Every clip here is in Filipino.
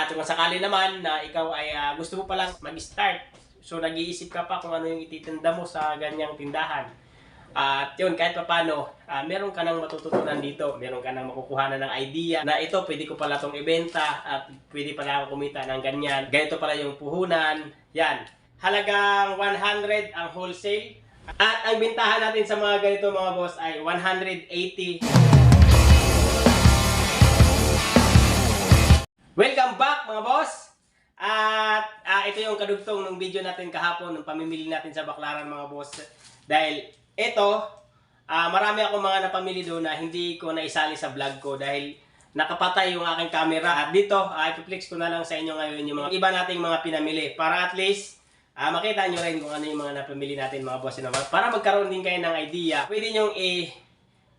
At kung sakali naman na ikaw ay ah, gusto mo palang mag-start, so nag-iisip ka pa kung ano yung ititinda mo sa ganyang tindahan. At yun, kahit pa paano, ah, meron ka nang matututunan dito. Meron ka nang makukuhanan ng idea na ito, pwede ko pala itong ibenta at pwede pala ako kumita ng ganyan. Ganito pala yung puhunan. Yan. Halagang 100 ang wholesale. At ang bintahan natin sa mga ganito mga boss ay 180 Welcome back mga boss! At ah, ito yung kadugtong ng video natin kahapon, ng pamimili natin sa Baklaran mga boss. Dahil ito, ah, marami akong mga napamili doon na hindi ko naisali sa vlog ko dahil nakapatay yung aking camera. At dito, uh, ipiplex ko na lang sa inyo ngayon yung mga iba nating mga pinamili para at least ah, makita nyo rin kung ano yung mga napamili natin mga boss. Para magkaroon din kayo ng idea, pwede nyo i-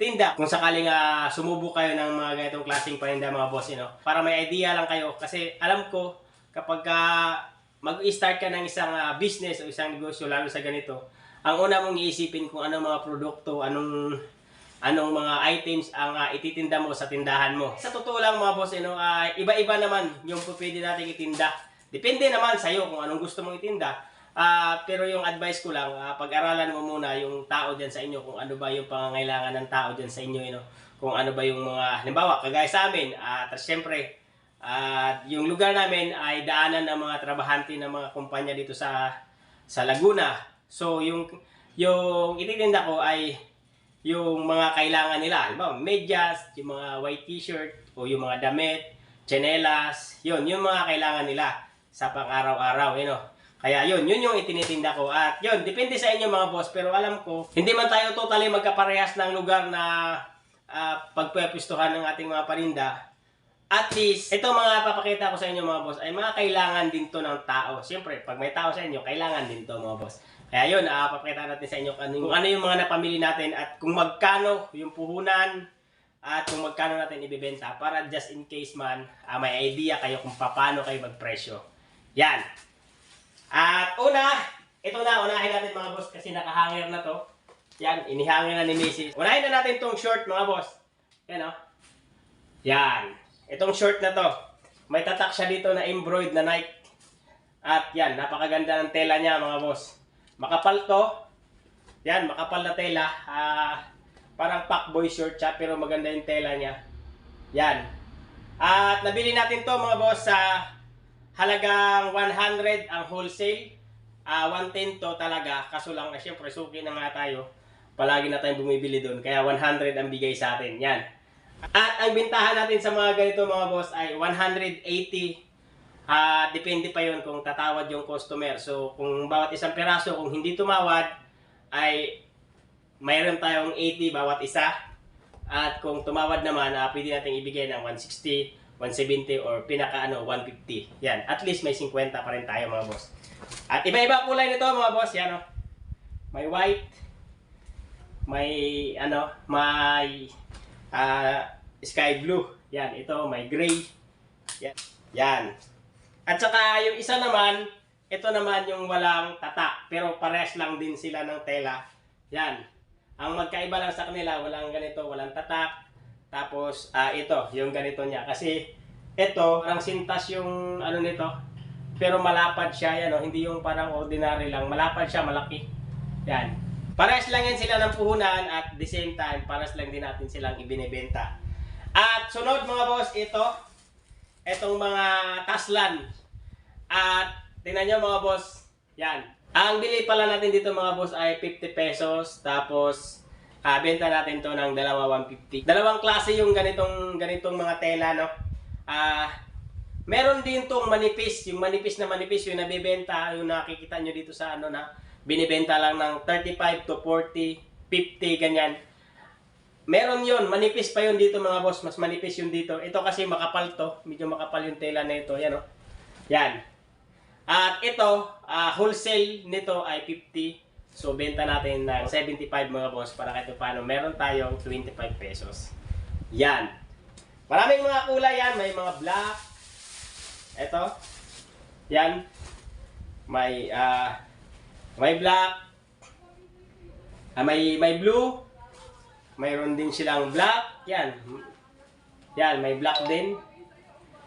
tinda. Kung sakaling uh, sumubok kayo ng mga ganitong klaseng paninda mga boss, you know, para may idea lang kayo. Kasi alam ko, kapag ah, mag-start ka ng isang ah, business o isang negosyo, lalo sa ganito, ang una mong iisipin kung anong mga produkto, anong anong mga items ang ah, ititinda mo sa tindahan mo. Sa totoo lang mga boss, you know, ah, iba-iba naman yung pwede natin itinda. Depende naman sa iyo kung anong gusto mong itinda. Ah, pero yung advice ko lang, ah, pag-aralan mo muna yung tao diyan sa inyo kung ano ba yung pangangailangan ng tao diyan sa inyo, you know, kung ano ba yung mga halimbawa kagaya sa amin, at syempre at yung lugar namin ay daanan ng mga trabahante ng mga kumpanya dito sa sa Laguna. So yung yung ititinda ko ay yung mga kailangan nila, halimbawa medyas, yung mga white t-shirt o yung mga damit, tsinelas, yun, yung mga kailangan nila sa pang-araw-araw, you know. Kaya yun, yun yung itinitinda ko. At yun, depende sa inyo mga boss. Pero alam ko, hindi man tayo totally magkaparehas ng lugar na uh, pagpwepistuhan ng ating mga parinda. At least, ito mga papakita ko sa inyo mga boss, ay mga kailangan din to ng tao. Siyempre, pag may tao sa inyo, kailangan din to mga boss. Kaya yun, uh, papakita natin sa inyo ano, kung ano yung mga napamili natin at kung magkano yung puhunan at kung magkano natin ibibenta para just in case man, uh, may idea kayo kung paano kayo magpresyo. Yan. At una, ito na, unahin natin mga boss kasi nakahanger na to. Yan, inihangin na ni Macy. Unahin na natin tong short mga boss. Yan o. Yan. Itong short na to. May tatak siya dito na embroidered na Nike. At yan, napakaganda ng tela niya mga boss. Makapal to. Yan, makapal na tela. Ah, parang packboy short siya pero maganda yung tela niya. Yan. At nabili natin to mga boss sa halagang 100 ang wholesale. Ah, 110 to talaga. Kaso lang, na syempre, suki na nga tayo. Palagi na tayong bumibili doon. Kaya 100 ang bigay sa atin. Yan. At ang bintahan natin sa mga ganito mga boss ay 180. Ah, depende pa yon kung tatawad yung customer. So, kung bawat isang peraso, kung hindi tumawad, ay mayroon tayong 80 bawat isa. At kung tumawad naman, ah, pwede natin ibigay ng 160, 170 or pinaka ano 150. Yan, at least may 50 pa rin tayo mga boss. At iba-iba kulay nito mga boss, yan oh. May white, may ano, may ah, sky blue. Yan, ito may gray. Yan. Yan. At saka yung isa naman, ito naman yung walang tatak, pero parehas lang din sila ng tela. Yan. Ang magkaiba lang sa kanila, walang ganito, walang tatak. Tapos, ah ito, yung ganito niya. Kasi, ito, parang sintas yung ano nito. Pero malapad siya, yan, oh, hindi yung parang ordinary lang. Malapad siya, malaki. Yan. Parehas lang yan sila ng puhunan at the same time, parehas lang din natin silang ibinibenta. At sunod mga boss, ito, itong mga taslan. At tingnan nyo mga boss, yan. Ang bili pala natin dito mga boss ay 50 pesos. Tapos, ah, benta natin to ng dalawa 150. Dalawang klase yung ganitong ganitong mga tela, no? Ah, meron din tong manipis, yung manipis na manipis yung nabebenta, yung nakikita nyo dito sa ano na binibenta lang ng 35 to 40, 50 ganyan. Meron yon manipis pa yun dito mga boss, mas manipis yun dito. Ito kasi makapal to, medyo makapal yung tela na ito, yan oh. Yan. At ito, ah, wholesale nito ay 50. So, benta natin ng 75 mga boss para kahit paano meron tayong 25 pesos. Yan. Maraming mga kulay yan. May mga black. Ito. Yan. May, ah, may black. Ah, may, may blue. Mayroon din silang black. Yan. Yan, may black din.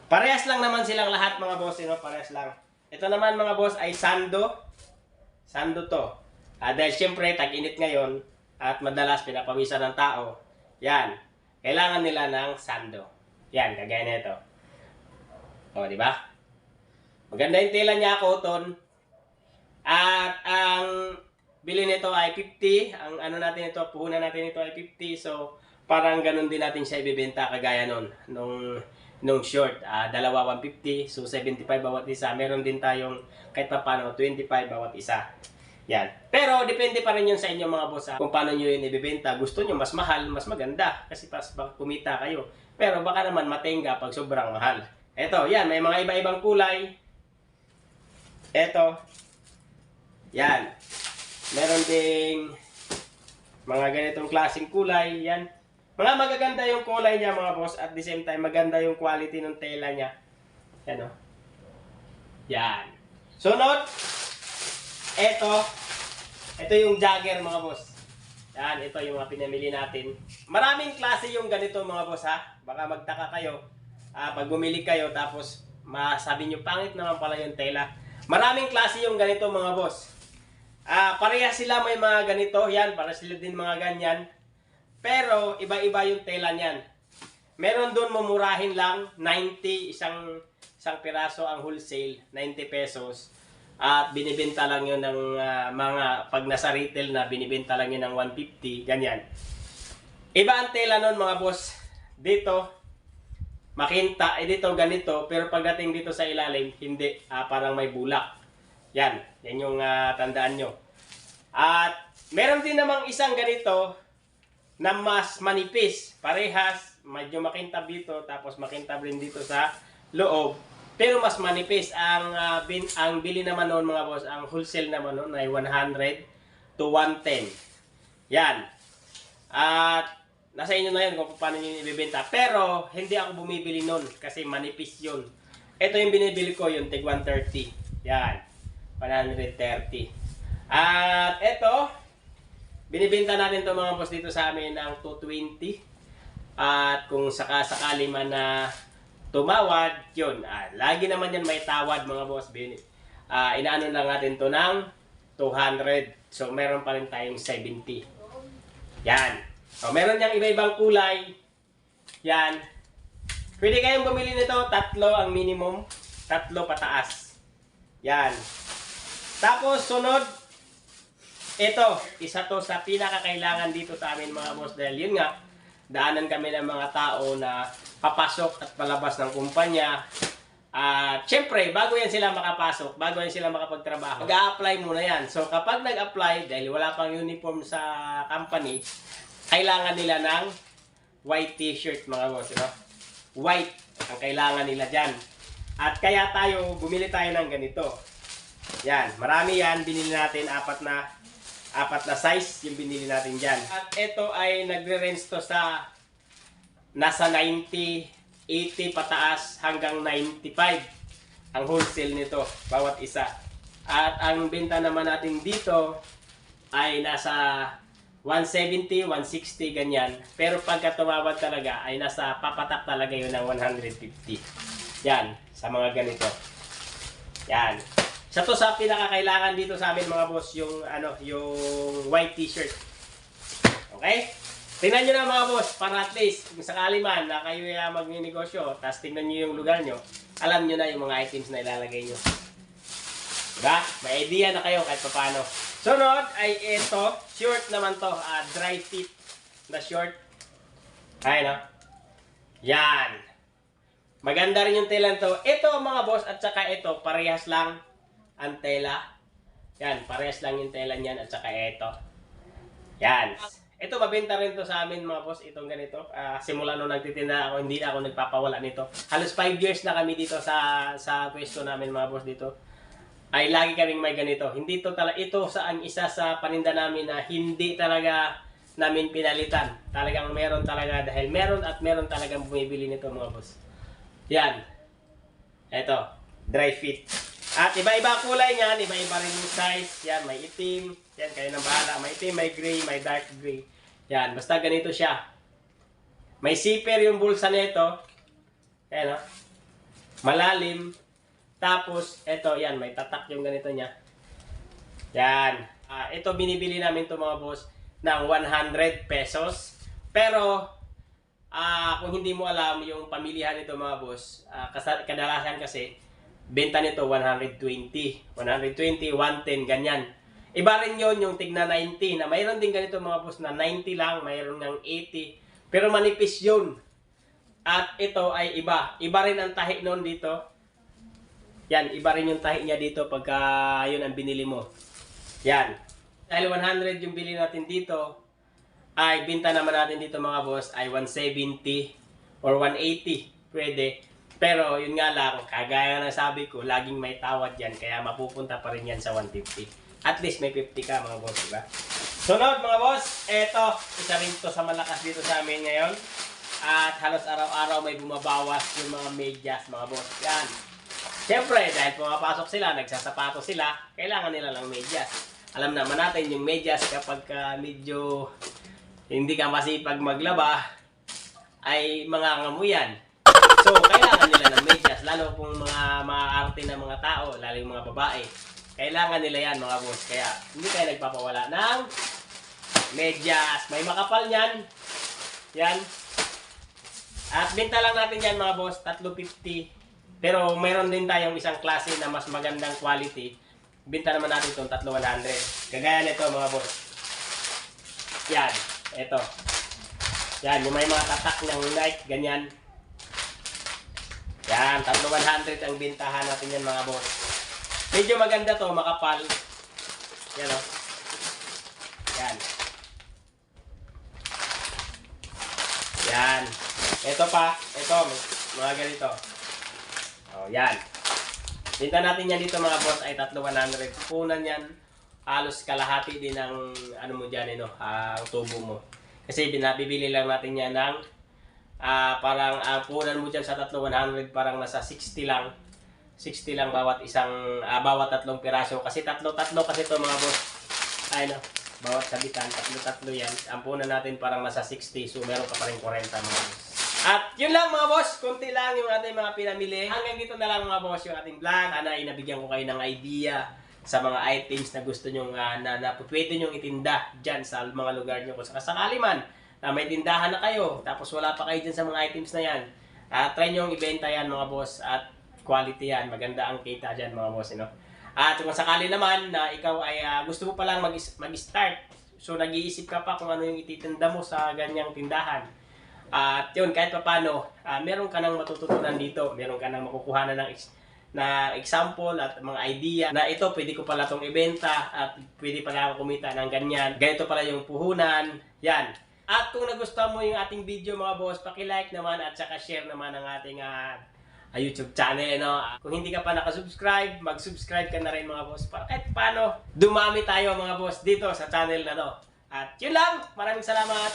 Parehas lang naman silang lahat mga boss, you know, parehas lang. Ito naman mga boss ay sando. Sando to. Ah, dahil syempre, tag-init ngayon at madalas pinapawisan ng tao. Yan. Kailangan nila ng sando. Yan, kagaya nito. O, di ba? Maganda yung tela niya, cotton. At ang bili nito ay 50. Ang ano natin ito, puhunan natin ito ay 50. So, parang ganun din natin siya ibibenta kagaya nun. Nung, nung short, ah, dalawa 150. So, 75 bawat isa. Meron din tayong kahit pa paano 25 bawat isa. Yan. Pero, depende pa rin yun sa inyo mga boss. Kung paano nyo yun ibibenta. Gusto nyo mas mahal, mas maganda. Kasi pas baka kumita kayo. Pero baka naman matenga pag sobrang mahal. Eto, yan. May mga iba-ibang kulay. Eto. Yan. Meron ding mga ganitong klaseng kulay. Yan. Mga magaganda yung kulay niya mga boss. At the same time, maganda yung quality ng tela niya. Yan o. Yan. Sunod. Ito. Ito yung jagger mga boss. Yan. Ito yung mga pinamili natin. Maraming klase yung ganito mga boss ha. Baka magtaka kayo. Ah, pag bumili kayo tapos masabi nyo pangit naman pala yung tela. Maraming klase yung ganito mga boss. Ah, pareha sila may mga ganito, yan, para sila din mga ganyan. Pero iba-iba yung tela niyan. Meron doon mumurahin lang 90 isang isang piraso ang wholesale, 90 pesos. At binibenta lang yun ng ah, mga pag nasa retail na binibenta lang yun ng 150, ganyan. Iba ang tela nun mga boss. Dito, makinta, eh dito ganito, pero pagdating dito sa ilalim, hindi, ah, parang may bulak. Yan, yan yung ah, tandaan nyo. At meron din namang isang ganito na mas manipis. Parehas, medyo makintab dito, tapos makintab rin dito sa loob. Pero mas manipis. Ang, ah, bin, ang bili naman noon mga boss, ang wholesale naman noon ay 100 to 110. Yan. At nasa inyo na yun kung paano nyo ibibenta. Pero, hindi ako bumibili nun kasi manipis yun. Ito yung binibili ko, yung tig 130. Yan. 130. At ito, binibenta natin to mga boss dito sa amin ng 220. At kung sakasakali man na tumawad, yun. Ah, lagi naman yan may tawad mga boss. Bin, ah, inaano lang natin to ng 200. So, meron pa rin tayong 70. Yan. So, meron niyang iba-ibang kulay. Yan. Pwede kayong bumili nito. Tatlo ang minimum. Tatlo pataas. Yan. Tapos, sunod. Ito. Isa to sa pinakakailangan dito sa amin mga boss. Dahil yun nga, daanan kami ng mga tao na papasok at palabas ng kumpanya. At syempre, bago yan sila makapasok, bago yan sila makapagtrabaho, mag-a-apply muna yan. So kapag nag-apply, dahil wala pang uniform sa company, kailangan nila ng white t-shirt mga boss, no? White ang kailangan nila dyan. At kaya tayo, bumili tayo ng ganito. Yan, marami yan, binili natin apat na apat na size yung binili natin dyan. At ito ay nagre-range to sa nasa 90, 80 pataas hanggang 95 ang wholesale nito, bawat isa. At ang benta naman natin dito ay nasa 170, 160, ganyan. Pero pagka tumawad talaga, ay nasa papatak talaga yun ng 150. Yan, sa mga ganito. Yan. Sa to sa pinakakailangan dito sa amin mga boss, yung ano, yung white t-shirt. Okay? Tingnan nyo na mga boss, para at least, kung sakali man na kayo ay magninegosyo, tapos tingnan nyo yung lugar nyo, alam nyo na yung mga items na ilalagay nyo. Diba? May idea na kayo kahit paano. Sunod ay ito, short naman to, ah, dry fit na short. Ay no? Yan. Maganda rin yung tela to. Ito mga boss at saka ito, parehas lang ang tela. Yan, parehas lang yung tela niyan at saka ito. Yan. Ito, mabenta rin to sa amin mga boss, itong ganito. Ah, simula nung nagtitinda ako, hindi ako nagpapawala nito. Halos 5 years na kami dito sa sa pwesto namin mga boss dito. Ay lagi kaming may ganito. Hindi to talaga ito sa ang isa sa paninda namin na hindi talaga namin pinalitan. Talagang meron talaga dahil meron at meron talagang bumibili nito mga boss. Yan. Ito, dry fit. At iba-iba kulay niyan, iba-iba rin yung size. Yan, may itim. Yan, kayo nang bahala. May itim, may gray, may dark gray. Yan, basta ganito siya. May zipper yung bulsa nito. Ayan o. malalim. Tapos, eto, yan, may tatak yung ganito niya. Yan. Ah, ito binibili namin to mga boss ng 100 pesos. Pero, ah kung hindi mo alam yung pamilihan nito mga boss, kasa- kadalasan kasi, benta nito 120. 120, 110, ganyan. Iba rin yon yung tigna 90 na mayroon din ganito mga boss na 90 lang, mayroon ng 80. Pero manipis yun. At ito ay iba. Iba rin ang tahi noon dito. Yan, iba rin yung tahi niya dito pagka yun ang binili mo. Yan. Dahil 100 yung bili natin dito, ay binta naman natin dito mga boss ay 170 or 180. Pwede. Pero yun nga lang, kagaya ng sabi ko, laging may tawad yan. Kaya mapupunta pa rin yan sa 150. At least may 50 ka mga boss, diba? Sunod mga boss, eto, isa rin to sa malakas dito sa amin ngayon. At halos araw-araw may bumabawas yung mga medyas mga boss. Yan. Siyempre, dahil pumapasok sila, nagsasapato sila, kailangan nila ng medyas. Alam naman natin yung medyas kapag ka medyo hindi ka masipag maglaba, ay mga ngamuyan. So, kailangan nila ng medyas, lalo kung mga maaarte na mga tao, lalo yung mga babae. Kailangan nila yan mga boss. Kaya hindi kayo nagpapawala ng medyas. May makapal yan. Yan. At benta lang natin yan mga boss, 350. Pero mayroon din tayong isang klase na mas magandang quality. Binta naman natin itong 3,100. Kagaya nito mga boss. Yan. Ito. Yan. Yung may mga tatak ng Nike. Ganyan. Yan. 3,100 ang bintahan natin yan mga boss. Medyo maganda to. Makapal. Yan o. Yan. Yan. Ito pa. Ito. Mga ganito. Oh, yan. Binta natin yan dito mga boss ay 3,100. Punan yan, halos kalahati din ng ano mo dyan, ano, ang tubo mo. Kasi binabibili lang natin yan ng ah, parang ang punan mo dyan sa 3,100 parang nasa 60 lang. 60 lang bawat isang, ah, bawat tatlong piraso. Kasi tatlo-tatlo kasi to mga boss. Ay no, bawat sabitan, tatlo-tatlo yan. Ang punan natin parang nasa 60, so meron ka pa rin 40 mga boss. At yun lang mga boss, kunti lang yung ating mga pinamili. Hanggang dito na lang mga boss yung ating vlog. Sana ay nabigyan ko kayo ng idea sa mga items na gusto nyo na, na, na pwede nyo itinda dyan sa mga lugar nyo. Kung sakasakali man na may tindahan na kayo, tapos wala pa kayo dyan sa mga items na yan, at try nyo ibenta yan mga boss at quality yan. Maganda ang kita dyan mga boss. You know? At kung sakali naman na ikaw ay ah, gusto mo palang mag- mag-start, so nag-iisip ka pa kung ano yung ititinda mo sa ganyang tindahan. At yun, kahit pa paano, ah, meron ka nang matututunan dito. Meron ka nang makukuha ng ex- na example at mga idea na ito pwede ko pala itong ibenta at pwede pala ako kumita ng ganyan. Ganito pala yung puhunan. Yan. At kung nagustuhan mo yung ating video mga boss, paki-like naman at saka share naman ang ating ah, ah, YouTube channel. No? Kung hindi ka pa nakasubscribe, mag-subscribe ka na rin mga boss para kahit paano dumami tayo mga boss dito sa channel na to. At yun lang. Maraming salamat.